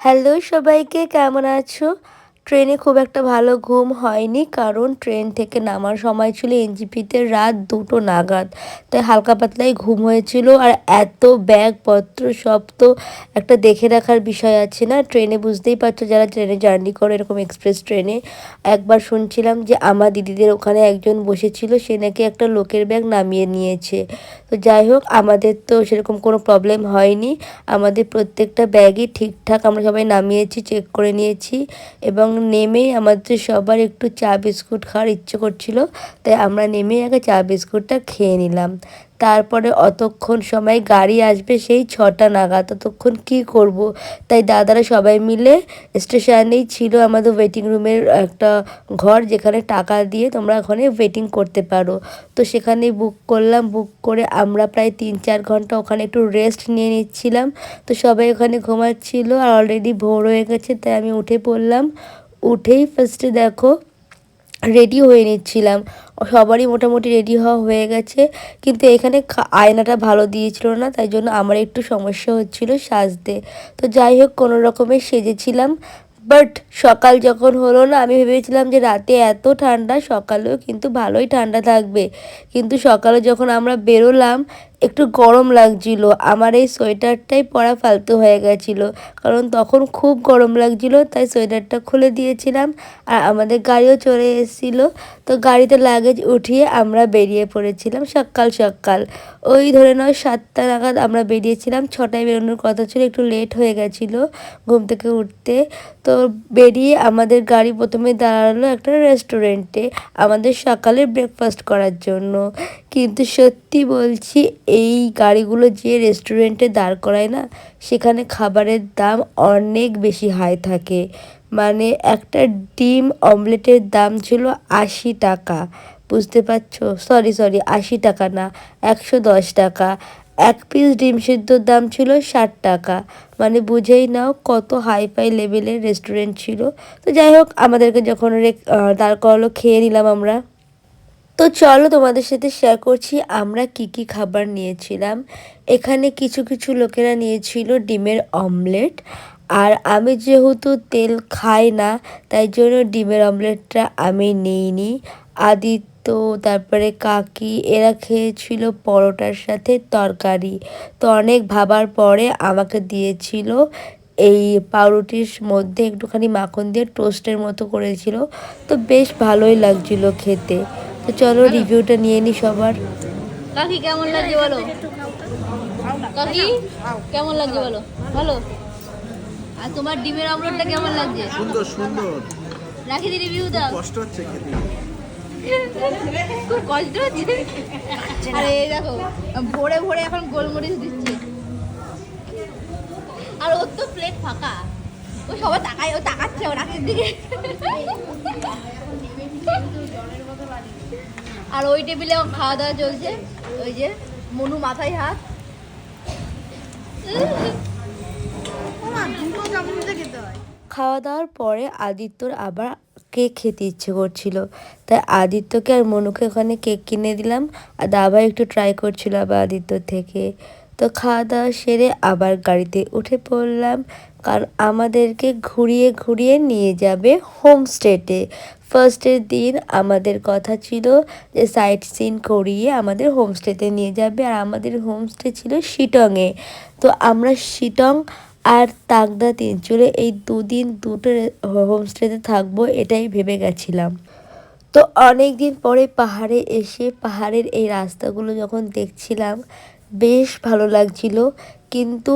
Hello সবাইকে কেমন আছো? ট্রেনে খুব একটা ভালো ঘুম হয়নি, কারণ ট্রেন থেকে নামার সময় ছিল এনজিপিতে রাত দুটো নাগাদ। তাই হালকা পাতলাই ঘুম হয়েছিল আর এত ব্যাগপত্র সব তো একটা দেখে রাখার বিষয় আছে না। ট্রেনে বুঝতেই পারছ যারা ট্রেনে জার্নি করে, এরকম এক্সপ্রেস ট্রেনে, একবার শুনছিলাম যে আমার দিদিদের ওখানে একজন বসেছিল, সে নাকি একটা লোকের ব্যাগ নামিয়ে নিয়েছে। তো যাই হোক, আমাদের তো সেরকম কোনো প্রবলেম হয়নি। আমাদের প্রত্যেকটা ব্যাগই ঠিকঠাক আমরা সবাই নামিয়েছি, চেক করে নিয়েছি এবং নেমেই আমাদের সবার একটু চা বিস্কুট খাওয়ার ইচ্ছে করছিল, তাই আমরা নেমেই আগে চা বিস্কুটটা খেয়ে নিলাম। তারপরে অতক্ষণ সময় গাড়ি আসবে সেই ছটা নাগাদ, ততক্ষণ কি করব? তাই দাদারা সবাই মিলে স্টেশনেই ছিল আমাদের ওয়েটিং রুমের একটা ঘর, যেখানে টাকা দিয়ে তোমরা ওখানে ওয়েটিং করতে পারো। তো সেখানেই বুক করলাম বুক করে আমরা প্রায় তিন চার ঘণ্টা ওখানে একটু রেস্ট নিয়ে নিচ্ছিলাম। তো সবাই ওখানে ঘুমাচ্ছিল, আর অলরেডি ভোর হয়ে গেছে, তাই আমি উঠে পড়লাম। উঠেই ফার্স্টে দেখো রেডি হয়ে নিচ্ছিলাম। সবারই মোটামুটি রেডি হওয়া হয়ে গেছে। কিন্তু এখানে আয়নাটা ভালো দিয়েছিল না, তাই জন্য আমার একটু সমস্যা হচ্ছিল সাজতে। তো যাই হোক, কোনো রকমে সেজেছিলাম। বাট সকাল যখন হলো না, আমি ভেবেছিলাম যে রাতে এত ঠান্ডা, সকালেও কিন্তু ভালোই ঠান্ডা থাকবে। কিন্তু সকালে যখন আমরা বেরোলাম একটু গরম লাগছিল। আমার এই সোয়েটারটাই পরা ফালতু হয়ে গেছিল। কারণ তখন খুব গরম লাগছিল, তাই সোয়েটারটা খুলে দিয়েছিলাম। আর আমাদের গাড়িও চলে এসেছিল। তো গাড়িতে লাগেজ উঠিয়ে আমরা বেরিয়ে পড়েছিলাম সকাল সকাল। ওই ধরে নয় সাতটা নাগাদ আমরা বেরিয়েছিলাম। ছটায় বেরোনোর কথা ছিল, একটু লেট হয়ে গেছিল ঘুম থেকে উঠতে। তো বেরিয়ে আমাদের গাড়ি প্রথমে দাঁড়াল একটা রেস্টুরেন্টে আমাদের সকালে ব্রেকফাস্ট করার জন্য। কিন্তু সত্যি বলছি, এই গাড়িগুলো যে রেস্টুরেন্টে দাঁড় করায় না, সেখানে খাবারের দাম অনেক বেশি হাই থাকে। মানে একটা ডিম অমলেটের দাম ছিল আশি টাকা, বুঝতে পারছ? সরি সরি আশি টাকা না, একশো দশ টাকা। এক পিস ডিম সিদ্ধর দাম ছিল ষাট টাকা। মানে বুঝেই নাও কত হাইফাই লেভেলের রেস্টুরেন্ট ছিল। তো যাই হোক, আমাদেরকে যখন দাঁড় করালো, খেয়ে নিলাম আমরা। তো চলো তোমাদের সাথে শেয়ার করছি, আমরা কি কি খাবার নিয়েছিলাম। এখানে কিছু কিছু লোকেরা নিয়েছিল ডিমের অমলেট আর আমি যেহেতু তেল খাই না, তাই জন্য ডিমের অমলেটটা আমি নিইনি। আদিত্য, তারপরে কাকি, এরা খেয়েছিল পরোটার সাথে তরকারি। তো অনেক ভাবার পরে আমাকে দিয়েছিল এই পাউরুটির মধ্যে একটুখানি মাখন দিয়ে টোস্টের মতো করেছিল। তো বেশ ভালোই লাগছিল খেতে। তো চলো রিভিউটা নিয়ে নি সবার। কাকি কেমন লাগছে বলো? কাকি কেমন লাগছে বলো? ভালো আর তোমার ডিমের অমলেটটা কেমন লাগছে? সুন্দর সুন্দর। রাখি দি রিভিউ দাও। কষ্ট হচ্ছে খেতে। খুব কষ্ট হচ্ছে। আরে এই দেখো ভোরে ভোরে এখন গোলমরিচ দিচ্ছে। আর ওর তো প্লেট ফাঁকা। ও সবাই তাকায় ও তাকাচ্ছে ও রাখির দিকে। আর ওই টেবিলে খাওয়া দাওয়া চলছে। ওই যে মনু মাথায় হাত। খাওয়া দাওয়ার পরে আদিত্যর আবার কেক খেতে ইচ্ছে করছিল। তাই আদিত্যকে আর মনুকে ওখানে কেক কিনে দিলাম। আর দাবা একটু ট্রাই করছিল আবার আদিত্যর থেকে। তো খাওয়া দাওয়া সেরে আবার গাড়িতে উঠে পড়লাম। কারণ আমাদেরকে ঘুরিয়ে ঘুরিয়ে নিয়ে যাবে হোমস্টেতে ফার্স্টের দিন আমাদের কথা ছিল যে সাইট সিন করিয়ে আমাদের হোমস্টেতে নিয়ে যাবে। আর আমাদের হোমস্টে ছিল শিটংয়ে। তো আমরা শিটং আর তাগদা তিনচুরে এই দুদিন দুটো হোমস্টেতে থাকব এটাই ভেবে গেছিলাম। তো অনেক দিন পরে পাহাড়ে এসে পাহাড়ের এই রাস্তাগুলো যখন দেখছিলাম, বেশ ভালো লাগছিল। কিন্তু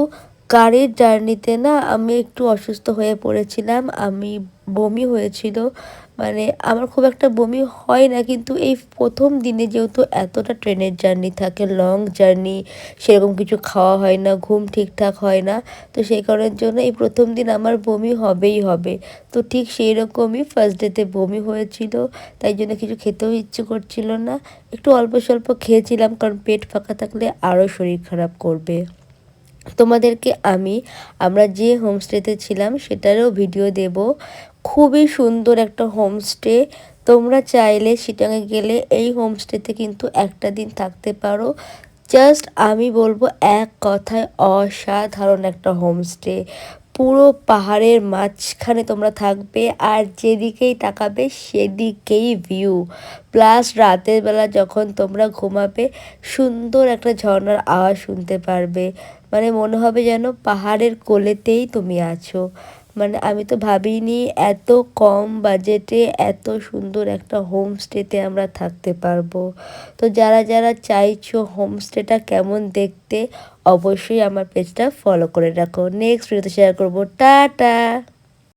গাড়ির জার্নিতে না আমি একটু অসুস্থ হয়ে পড়েছিলাম, আমি বমি হয়েছিল। মানে আমার খুব একটা বমি হয় না, কিন্তু এই প্রথম দিনে যেহেতু এতটা ট্রেনের জার্নি থাকে, লং জার্নি, সেরকম কিছু খাওয়া হয় না, ঘুম ঠিকঠাক হয় না, তো সেই কারণের জন্য এই প্রথম দিন আমার বমি হবেই হবে। তো ঠিক সেই রকমই ফার্স্ট ডেতে বমি হয়েছিল, তাই জন্য কিছু খেতেও ইচ্ছে করছিল না। একটু অল্প স্বল্প খেয়েছিলাম, কারণ পেট ফাঁকা থাকলে আরও শরীর খারাপ করবে। তোমাদেরকে আমি, আমরা যে হোমস্টেতে ছিলাম সেটারও ভিডিও দেব। খুবই সুন্দর একটা হোমস্টে তোমরা চাইলে সিটাঙে গেলে এই হোমস্টেতে কিন্তু একটা দিন থাকতে পারো। জাস্ট আমি বলব এক কথায় অসাধারণ একটা হোমস্টে পুরো পাহাড়ের মাঝখানে তোমরা থাকবে আর যেদিকেই তাকাবে সেদিকেই ভিউ প্লাস রাতের বেলা যখন তোমরা ঘুমাবে, সুন্দর একটা ঝর্নার আওয়াজ শুনতে পারবে। মানে মনে হবে যেন পাহাড়ের কোলেতেই তুমি আছো। মানে আমি তো ভাবিনি এত কম বাজেটে এত সুন্দর একটা হোমস্টেতে আমরা থাকতে পারব। তো যারা যারা চাইছো হোমস্টেটা কেমন দেখতে, অবশ্যই আমার পেজটা ফলো করে রাখো। নেক্সট ভিডিওতে শেয়ার করব। টাটা!